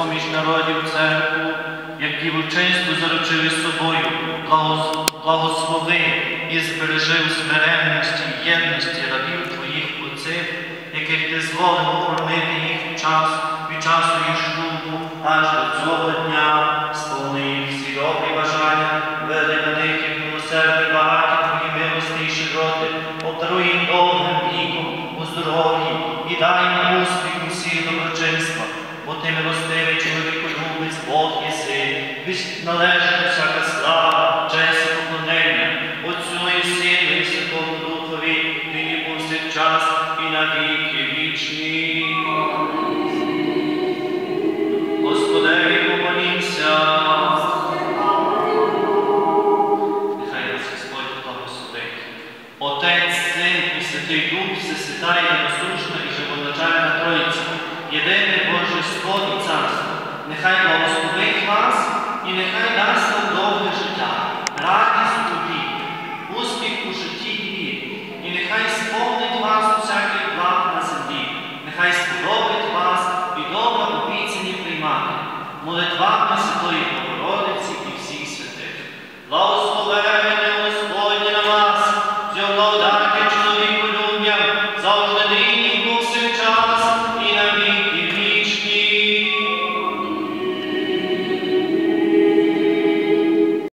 поміж народів церкву, як дівочинство заручили собою, благос- благослови і збережи у смиренності і єдності рабів твоїх отців, яких ти зволив охоронити їх в час, від часу їх шлюбу, аж до цього дня, сповни їх всі добрі бажання, веди на них як милосердні багаті твої милості і щедроти, обдаруй їм довгим віком у здоров'ї і дай їм успіх належить всяка слава, честь і поклонення, Отцю і Сину і Святому Духові, нині повсякчас і на віки вічні. Господеві помолімся. Нехай нас Господь благословить. Отець, Син і Святий Дух всесвятає нерозрушна і живоначальна Троїця, єдине Божество і Царство. Нехай благословить вас і нехай дасть нам довге життя, радість у тобі, успіх у житті і. І нехай сповнить вас усяких благ на землі, нехай сподобить вас і добре обіцяні приймати, молитвами Святої